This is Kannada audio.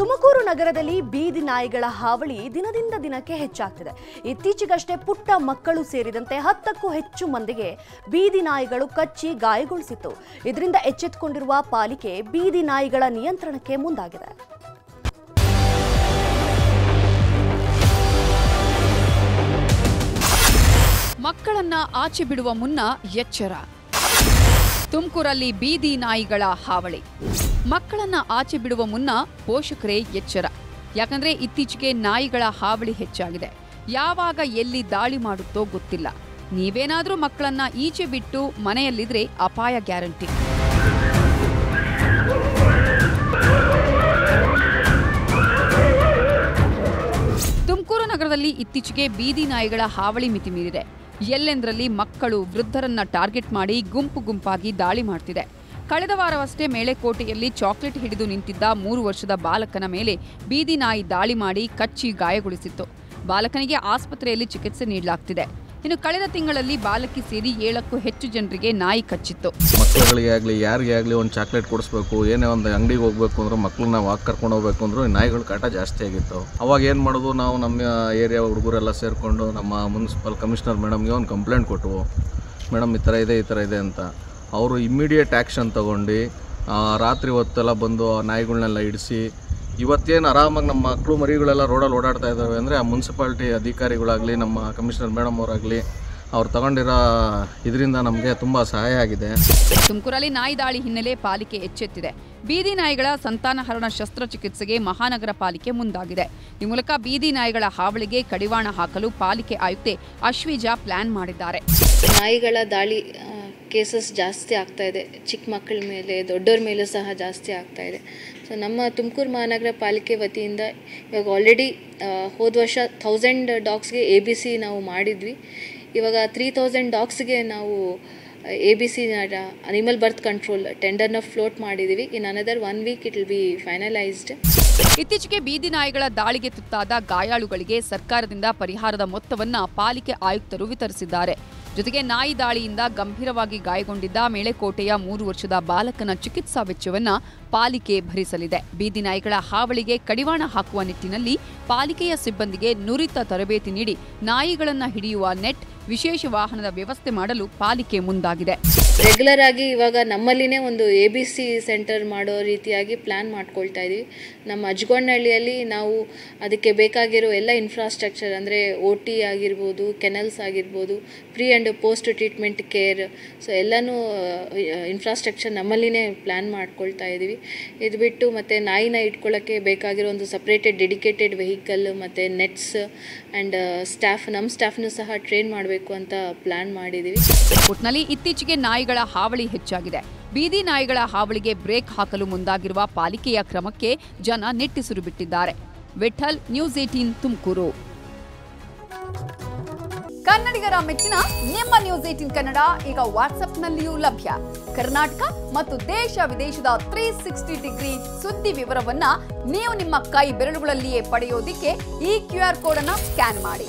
ತುಮಕೂರು ನಗರದಲ್ಲಿ ಬೀದಿ ನಾಯಿಗಳ ಹಾವಳಿ ದಿನದಿಂದ ದಿನಕ್ಕೆ ಹೆಚ್ಚಾಗ್ತಿದೆ. ಇತ್ತೀಚೆಗಷ್ಟೇ ಪುಟ್ಟ ಮಕ್ಕಳು ಸೇರಿದಂತೆ ಹತ್ತಕ್ಕೂ ಹೆಚ್ಚು ಮಂದಿಗೆ ಬೀದಿ ನಾಯಿಗಳು ಕಚ್ಚಿ ಗಾಯಗೊಳಿಸಿತ್ತು. ಇದರಿಂದ ಎಚ್ಚೆತ್ತುಕೊಂಡಿರುವ ಪಾಲಿಕೆ ಬೀದಿ ನಾಯಿಗಳ ನಿಯಂತ್ರಣಕ್ಕೆ ಮುಂದಾಗಿದೆ. ಮಕ್ಕಳನ್ನ ಆಚೆ ಬಿಡುವ ಮುನ್ನ ಎಚ್ಚರ. ತುಮಕೂರಲ್ಲಿ ಬೀದಿ ನಾಯಿಗಳ ಹಾವಳಿ. ಮಕ್ಕಳನ್ನ ಆಚೆ ಬಿಡುವ ಮುನ್ನ ಪೋಷಕರೇ ಎಚ್ಚರ. ಯಾಕಂದ್ರೆ ಇತ್ತೀಚೆಗೆ ನಾಯಿಗಳ ಹಾವಳಿ ಹೆಚ್ಚಾಗಿದೆ. ಯಾವಾಗ ಎಲ್ಲಿ ದಾಳಿ ಮಾಡುತ್ತೋ ಗೊತ್ತಿಲ್ಲ. ನೀವೇನಾದರೂ ಮಕ್ಕಳನ್ನ ಈಚೆ ಬಿಟ್ಟು ಮನೆಯಲ್ಲಿದ್ರೆ ಅಪಾಯ ಗ್ಯಾರಂಟಿ. ತುಮಕೂರು ನಗರದಲ್ಲಿ ಇತ್ತೀಚೆಗೆ ಬೀದಿ ನಾಯಿಗಳ ಹಾವಳಿ ಮಿತಿ ಮೀರಿದೆ ಎಲ್ಲೆಂದರಲ್ಲಿ ಮಕ್ಕಳು ವೃದ್ಧರನ್ನ ಟಾರ್ಗೆಟ್ ಮಾಡಿ ಗುಂಪು ಗುಂಪಾಗಿ ದಾಳಿ ಮಾಡ್ತಿದೆ. ಕಳೆದ ವಾರವಷ್ಟೇ ಮೇಳೆಕೋಟೆಯಲ್ಲಿ ಚಾಕ್ಲೇಟ್ ಹಿಡಿದು ನಿಂತಿದ್ದ ಮೂರು ವರ್ಷದ ಬಾಲಕನ ಮೇಲೆ ಬೀದಿ ನಾಯಿ ದಾಳಿ ಮಾಡಿ ಕಚ್ಚಿ ಗಾಯಗೊಳಿಸಿತ್ತು. ಬಾಲಕನಿಗೆ ಆಸ್ಪತ್ರೆಯಲ್ಲಿ ಚಿಕಿತ್ಸೆ ನೀಡಲಾಗ್ತಿದೆ. ಇನ್ನು ಕಳೆದ ತಿಂಗಳಲ್ಲಿ ಬಾಲಕಿ ಸೇರಿ ಏಳಕ್ಕೂ ಹೆಚ್ಚು ಜನರಿಗೆ ನಾಯಿ ಕಚ್ಚಿತ್ತು. ಮಕ್ಕಳಿಗೆ ಆಗಲಿ, ಯಾರಿಗೆ ಆಗಲಿ ಒಂದು ಚಾಕ್ಲೇಟ್ ಕೊಡಿಸ್ಬೇಕು, ಏನೇ ಒಂದು ಅಂಗಡಿಗೆ ಹೋಗ್ಬೇಕು ಅಂದ್ರೆ ಮಕ್ಕಳನ್ನ ವಾಕ್ ಕರ್ಕೊಂಡು ಹೋಗ್ಬೇಕು ಅಂದ್ರೆ ನಾಯಿಗಳು ಕಾಟ ಜಾಸ್ತಿ ಆಗಿತ್ತು. ಅವಾಗ ಏನು ಮಾಡೋದು, ನಾವು ನಮ್ಮ ಏರಿಯಾ ಹುಡುಗರೆಲ್ಲ ಸೇರಿಕೊಂಡು ನಮ್ಮ ಮುನ್ಸಿಪಲ್ ಕಮಿಷನರ್ ಮೇಡಮ್ಗೆ ಒಂದು ಕಂಪ್ಲೇಂಟ್ ಕೊಟ್ಟವು ಮೇಡಮ್ ಈ ಥರ ಇದೆ, ಈ ಥರ ಇದೆ ಅಂತ. ಅವರು ಇಮ್ಮಿಡಿಯೇಟ್ ಆ್ಯಕ್ಷನ್ ತಗೊಂಡು ರಾತ್ರಿ ಹೊತ್ತೆಲ್ಲ ಬಂದು ನಾಯಿಗಳನ್ನೆಲ್ಲ ಇಡಿಸಿ ಇವತ್ತೇನು ಆರಾಮಾಗಿ ನಮ್ಮ ಮಕ್ಕಳು ಮರಿಗಳೆಲ್ಲ ರೋಡಲ್ಲಿ ಓಡಾಡ್ತಾ ಇದ್ದಾವೆ ಅಂದರೆ ಆ ಮುನ್ಸಿಪಾಲ್ಟಿ ಅಧಿಕಾರಿಗಳಾಗಲಿ ನಮ್ಮ ಕಮಿಷನರ್ ಮೇಡಮ್ ಅವರಾಗಲಿ ಅವ್ರು ತಗೊಂಡಿರೋ ಇದರಿಂದ ನಮಗೆ ತುಂಬ ಸಹಾಯ ಆಗಿದೆ. ತುಮಕೂರಲ್ಲಿ ನಾಯಿ ದಾಳಿ ಹಿನ್ನೆಲೆ ಪಾಲಿಕೆ ಎಚ್ಚೆತ್ತಿದೆ. ಬೀದಿ ನಾಯಿಗಳ ಸಂತಾನಹರಣ ಶಸ್ತ್ರಚಿಕಿತ್ಸೆಗೆ ಮಹಾನಗರ ಪಾಲಿಕೆ ಮುಂದಾಗಿದೆ. ಈ ಮೂಲಕ ಬೀದಿ ನಾಯಿಗಳ ಹಾವಳಿಗೆ ಕಡಿವಾಣ ಹಾಕಲು ಪಾಲಿಕೆ ಆಯುಕ್ತೆ ಅಶ್ವಿಜಾ ಪ್ಲಾನ್ ಮಾಡಿದ್ದಾರೆ. ನಾಯಿಗಳ ದಾಳಿ ಕೇಸಸ್ ಜಾಸ್ತಿ ಆಗ್ತಾ ಇದೆ. ಚಿಕ್ಕ ಮಕ್ಕಳ ಮೇಲೆ, ದೊಡ್ಡವ್ರ ಮೇಲೂ ಸಹ ಜಾಸ್ತಿ ಆಗ್ತಾ ಇದೆ. ಸೊ ನಮ್ಮ ತುಮಕೂರು ಮಹಾನಗರ ಪಾಲಿಕೆ ವತಿಯಿಂದ ಇವಾಗ ಆಲ್ರೆಡಿ ಹೋದ ವರ್ಷ ಥೌಸಂಡ್ ಡಾಗ್ಸ್ಗೆ ಎ ಬಿ ಸಿ ನಾವು ಮಾಡಿದ್ವಿ. ಇವಾಗ ತ್ರೀ ಥೌಸಂಡ್ ಡಾಗ್ಸ್ಗೆ ನಾವು A B C animal birth control ಟೆಂಡರ್ನ float ಮಾಡಿದ್ದೀವಿ in another one week it will be finalised ಇತ್ತೀಚೆಗೆ ಬೀದಿ ನಾಯಿಗಳ ದಾಳಿಗೆ ತುತ್ತಾದ ಗಾಯಾಳುಗಳಿಗೆ ಸರ್ಕಾರದಿಂದ ಪರಿಹಾರದ ಮೊತ್ತವನ್ನು ಪಾಲಿಕೆ ಆಯುಕ್ತರು ವಿತರಿಸಿದ್ದಾರೆ. ಜೊತೆಗೆ ನಾಯಿ ದಾಳಿಯಿಂದ ಗಂಭೀರವಾಗಿ ಗಾಯಗೊಂಡಿದ್ದ ಮೇಳೆಕೋಟೆಯ ಮೂರು ವರ್ಷದ ಬಾಲಕನ ಚಿಕಿತ್ಸಾ ವೆಚ್ಚವನ್ನ ಪಾಲಿಕೆ ಭರಿಸಲಿದೆ. ಬೀದಿ ನಾಯಿಗಳ ಹಾವಳಿಗೆ ಕಡಿವಾಣ ಹಾಕುವ ನಿಟ್ಟಿನಲ್ಲಿ ಪಾಲಿಕೆಯ ಸಿಬ್ಬಂದಿಗೆ ನುರಿತ ತರಬೇತಿ ನೀಡಿ ನಾಯಿಗಳನ್ನು ಹಿಡಿಯುವ ನೆಟ್ ವಿಶೇಷ ವಾಹನದ ವ್ಯವಸ್ಥೆ ಮಾಡಲು ಪಾಲಿಕೆ ಮುಂದಾಗಿದೆ. ರೆಗ್ಯುಲರ್ ಆಗಿ ಇವಾಗ ನಮ್ಮಲ್ಲಿನೇ ಒಂದು ಎ ಬಿ ಸಿ ಸೆಂಟರ್ ಮಾಡೋ ರೀತಿಯಾಗಿ ಪ್ಲಾನ್ ಮಾಡ್ಕೊಳ್ತಾ ಇದ್ದೀವಿ ನಮ್ಮ ಅಜ್ಗೊಂಡಹಳ್ಳಿಯಲ್ಲಿ ನಾವು ಅದಕ್ಕೆ ಬೇಕಾಗಿರೋ ಎಲ್ಲ ಇನ್ಫ್ರಾಸ್ಟ್ರಕ್ಚರ್ ಅಂದರೆ ಓ ಟಿ ಆಗಿರ್ಬೋದು ಕೆನಲ್ಸ್ ಆಗಿರ್ಬೋದು pre and post treatment care so ಎಲ್ಲನೂ ಇನ್ಫ್ರಾಸ್ಟ್ರಕ್ಚರ್ ನಮ್ಮಲ್ಲಿನೇ ಪ್ಲಾನ್ ಮಾಡ್ಕೊಳ್ತಾ ಇದ್ದೀವಿ ಇದು ಬಿಟ್ಟು ಮತ್ತು ನಾಯಿನ ಇಟ್ಕೊಳ್ಳೋಕ್ಕೆ ಬೇಕಾಗಿರೋ ಒಂದು ಸಪ್ರೇಟೆಡ್ ಡೆಡಿಕೇಟೆಡ್ ವೆಹಿಕಲ್ ಮತ್ತು ನೆಟ್ಸ್ ಆ್ಯಂಡ್ ಸ್ಟಾಫ್ ನಮ್ಮ ಸ್ಟಾಫ್ನು ಸಹ ಟ್ರೈನ್ ಮಾಡಬೇಕು ಅಂತ ಪ್ಲ್ಯಾನ್ ಮಾಡಿದ್ದೀವಿ ಒಟ್ನಲ್ಲಿ ಇತ್ತೀಚೆಗೆ ನಾಯಿಗಳ ಹಾವಳಿ ಹೆಚ್ಚಾಗಿದೆ. ಬೀದಿ ನಾಯಿಗಳ ಹಾವಳಿಗೆ ಬ್ರೇಕ್ ಹಾಕಲು ಮುಂದಾಗಿರುವ ಪಾಲಿಕೆಯ ಕ್ರಮಕ್ಕೆ ಜನ ನಿಟ್ಟಿಸಿರು ಬಿಟ್ಟಿದ್ದಾರೆ ವಿಠಲ್, ನ್ಯೂಸ್ ಏಟೀನ್ ತುಮಕೂರು. ಕನ್ನಡಿಗರ ಮೆಚ್ಚಿನ ನಿಮ್ಮ ನ್ಯೂಸ್ ಏಟೀನ್ ಕನ್ನಡ ಈಗ ವಾಟ್ಸ್ಆಪ್ನಲ್ಲಿಯೂ ಲಭ್ಯ. ಕರ್ನಾಟಕ ಮತ್ತು ದೇಶ ವಿದೇಶದ ತ್ರೀ ಸಿಕ್ಸ್ಟಿ ಡಿಗ್ರಿ ಸುದ್ದಿ ವಿವರವನ್ನ ನೀವು ನಿಮ್ಮ ಕೈ ಬೆರಳುಗಳಲ್ಲಿಯೇ ಪಡೆಯೋದಿಕ್ಕೆ ಈ ಕ್ಯೂ ಆರ್ ಕೋಡ್ ಅನ್ನ ಸ್ಕ್ಯಾನ್ ಮಾಡಿ.